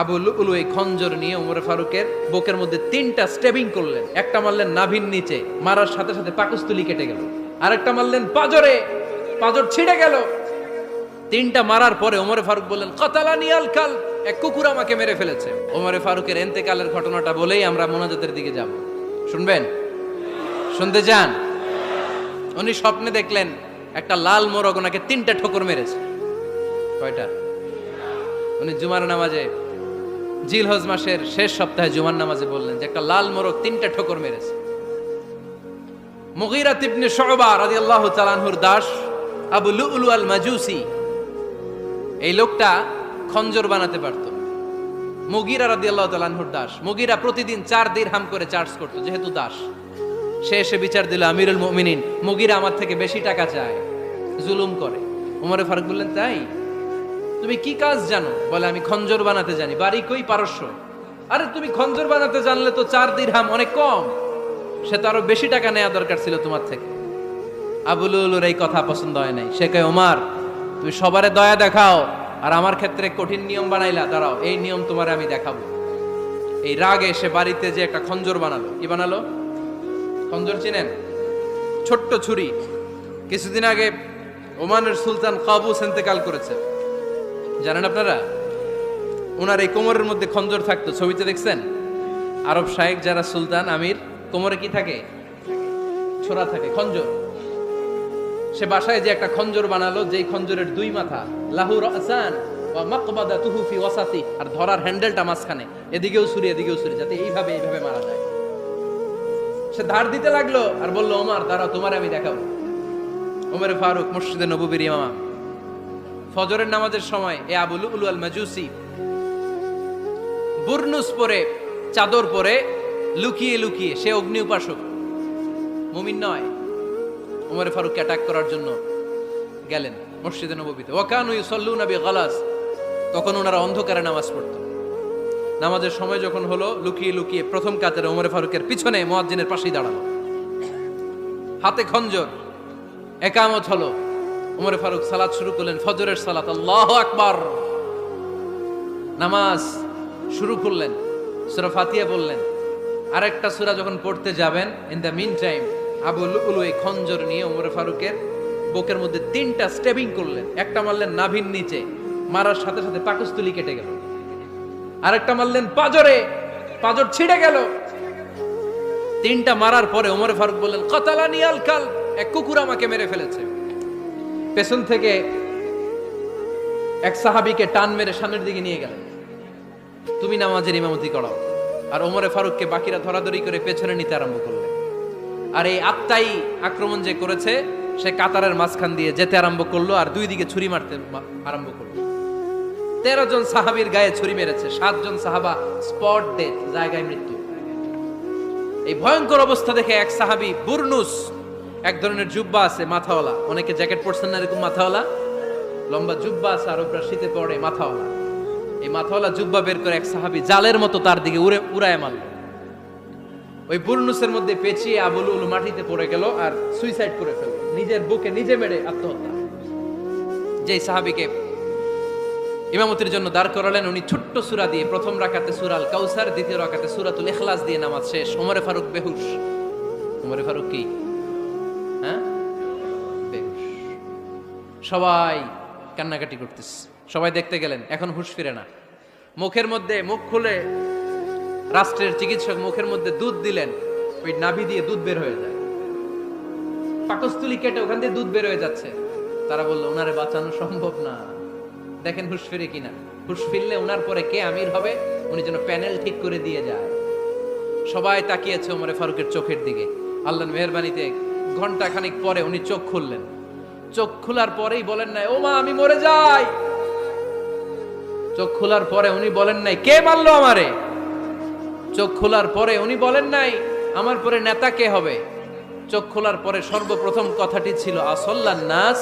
Abu Lulu এই খঞ্জর নিয়ে উমর ফারুকের বুকের মধ্যে তিনটা স্টেবিং করলেন। একটা মারলেন নাভির নিচে, মারার সাথে সাথে পাকস্থলী কেটে গেল। আরেকটা মারলেন পাজরে, পাজর ছিঁড়ে গেল। তিনটা মারার পরে ওমরে ফারুক বললেন কতালা নিয়াল কাল এক কুকুর আমাকে মেরে ফেলেছে। ওমরে ফারুকের এন্তেকালের ঘটনাটা বলেই আমরা মোনাজাতের দিকে যাব। শুনবেন? শুনতে চান? উনি স্বপ্নে দেখলেন, একটা লাল মোরগ ওনাকে তিনটা ঠোকর মেরেছে। কয়টা? উনি জুমার নামাজে জিল হজ মাসের শেষ সপ্তাহে জুমার নামাজে বললেন যে একটা লাল মোরগ তিনটা ঠোকর মেরেছে। মুগিরা তিবনে শোবা রাদিয়াল্লাহু তাআলাহুর দাস, আবু লুলু আল মাজুসি এই লোকটা খঞ্জর বানাতে পারত। মুগিরা রাদিয়াল্লাহু তালানহুর দাস, মুগিরা প্রতিদিন চার দিন হাম করে চার্জ করত, যেহেতু দাস। সে এসে বিচার দিল, আমিরুল মুমিনিন, মুগিরা আমার থেকে বেশি টাকা চায়। জুলুম করে। উমরে ফারুক বললেন, তাই? তুমি কি কাজ জানো? বলে, আমি খঞ্জর বানাতে জানি। বাড়ি কই? পারস্য। আরে, তুমি খঞ্জর বানাতে জানলে তো চার দিরহাম অনেক কম। সে তো আরও বেশি টাকা নেওয়া দরকার ছিল তোমার থেকে। আবুলুলুর এই কথা পছন্দ হয় নাই। সে কয়, ওমার, তুমি সবারে দয়া দেখাও আর আমার ক্ষেত্রে কঠিন নিয়ম বানাইলা। দাঁড়াও, এই নিয়ম তোমারে আমি দেখাবো। এই রাগে সে বাড়িতে যে একটা খঞ্জর বানালো। কি বানালো? খঞ্জর চিনেন? ছোট্ট ছুরি। কিছুদিন আগে ওমানের সুলতান কাবুস ইন্তেকাল করেছে। জানেন আপনারা? ওনার এই কোমরের মধ্যে খঞ্জর থাকতো, ছবিতে দেখছেন? আরব শাহেক যারা সুলতান, আমির, কোমরে কি থাকে? ছোড়া থাকে, খঞ্জর। সে বাসায় যে একটা খঞ্জর বানালো, যেই খঞ্জরের দুই মাথা লাহুর আসান মাকবাদা তুহুফি ওয়াসাতি, আর ধরার হ্যান্ডেলটা মাঝখানে, এদিকেও ছুরি এদিকেও ছুরি, যাতে এইভাবে এইভাবে মারা যায়। সে ধার দিতে লাগল আর বলল, ওমার, দাঁড়াও, তোমার আমি দেখাবো। ওমর ফারুক, মসজিদে নবুবির ইমাম। ফজরের নামাজের সময় এ আবুল উলু আল মাজুসি বুরনুস পরে, চাদর পরে লুকিয়ে লুকিয়ে, সে অগ্নি উপাসক, মুমিন নয় ওমর ফারুককে অ্যাটাক করার জন্য গেলেন মসজিদে নবীতে ওয়াকানু ইউসাল্লু নবী গালাস তখন ওনারা অন্ধকারে নামাজ পড়তো। নামাজের সময় যখন হলো, লুকিয়ে লুকিয়ে প্রথম কাতারে ওমর ফারুকের পিছনে মুয়াজ্জিনের পাশেই দাঁড়াল। হাতে খঞ্জর, একামত হলো। ওমর ফারুক সালাত শুরু করলেন, ফজরের সালাত, আল্লাহ আকবার। নামাজ শুরু করলেন, সুরা ফাতিয়া বললেন আরেকটা সূরা যখন পড়তে যাবেন in the mean time Abu Lulu এই খঞ্জর নিয়ে ওমর ফারুকের বুকের মধ্যে তিনটা স্টেবিং করলেন। একটা মারলেন নাভির নিচে, মারার সাথে সাথে পাকস্থলী কেটে গেল। আরেকটা মারলেন পাজরে, পাজর ছিঁড়ে গেল। তিনটা মারার পরে ওমর ফারুক বললেন কতালা নিয়াল কাল এক কুকুর আমাকে মেরে ফেলেছে। পেছন থেকে এক সাহাবিকে টান মেরে সামনের দিকে নিয়ে গেলেন। তুমি নামাজের ইমামতি করাও। আর ওমরে ফারুককে বাকিরা ধরাধরি করে পেছনে নিতে আরম্ভ করলেন আর এই আত্মাই আক্রমণ যে করেছে, সে কাতারের মাঝখান দিয়ে যেতে আরম্ভ করল আর দুই দিকে ছুরি মারতে আরম্ভ করল। তেরো জন সাহাবির গায়ে ছুরি মেরেছে সাতজন সাহাবা স্পট ডেথ, জায়গায় মৃত্যু। এই ভয়ঙ্কর অবস্থা দেখে এক সাহাবি বুরনুস এক ধরনের জুব্বা আছে, মাথাওয়ালা। অনেকে জ্যাকেট পরছেন না এরকম মাথাওয়ালা। লম্বা জুব্বা আছে আরবরা শীতে পড়ে মাথাওয়ালা। এই মাথাওয়ালা জুব্বা বের করে এক সাহাবি জালের মতো তার দিকে উড়ে উড়ায় মারল। ওই বুরনুসের মধ্যে পেঁচিয়ে আবুল উল মাটিতে পড়ে গেল আর সুইসাইড করে ফেলল। নিজের বুকে নিজে মেরে আত্মহত্যা। যেই সাহাবিকে ইমামতির জন্য দাঁড় করালেন, উনি ছোট্ট সুরা দিয়ে প্রথম রাকাতে সুরাল কাউসার দ্বিতীয় রাকাতে সুরাতুল এখলাস দিয়ে নামাজ শেষ। ওমরে ফারুক বেহুশ। ওমরে ফারুক কি? সবাই কান্নাকাটি করতেছে। সবাই দেখতে গেলেন, এখন হুশ ফিরে না। মুখের মধ্যে মুখ খুলে রাষ্ট্রের চিকিৎসক মুখের মধ্যে দুধ দিলেন, ওই নাভি দিয়ে দুধ বের হয়ে যায়। পাকস্থলী কেটে ওখান দিয়ে দুধ বের হয়ে যাচ্ছে। তারা বলল ওনারে বাঁচানো সম্ভব না। দেখেন হুশ ফিরে কিনা। হুশ ফিরলে ওনার পরে কে আমির হবে? উনি যেন প্যানেল ঠিক করে দিয়ে যায়। সবাই তাকিয়েছে ওমরে ফারুকের চোখের দিকে। আল্লাহ মেহরবানিতে ঘণ্টা খানিক পরে উনি চোখ খুললেন। চোখ খোলার পরেই বলেন নাই, ও মা, আমি মরে যাই। চোখ খোলার পরে উনি বলেন নাই, কে মারলো আমারে? চোখ খোলার পরে উনি বলেন নাই, আমার পরে নেতা কে হবে? চোখ খোলার পরে সর্বপ্রথম কথাটি ছিল, আসল্লান নাস,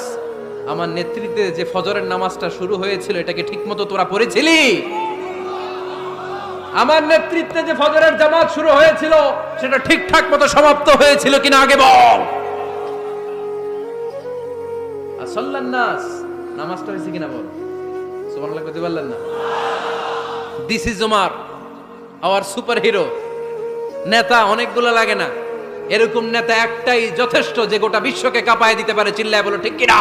আমার নেতৃত্বে যে ফজরের নামাজটা শুরু হয়েছিল, এটাকে ঠিকমতো তোরা পড়েছিলি? আমার নেতৃত্বে যে ফজরের জামাত শুরু হয়েছিল, সেটা ঠিকঠাক মতো সমাপ্ত হয়েছিল কিনা আগে বল। আসল্লান নাস, নামাজটা হয়েছে কিনা বল? সুবহানাল্লাহ কইতে পারলেন না? This is Omar our super hero নেতা অনেকগুলো লাগে না। এরকম নেতা একটাই যথেষ্ট যে গোটা বিশ্বকে কাঁপায় দিতে পারে, চিল্লায় বলো, ঠিক কিনা?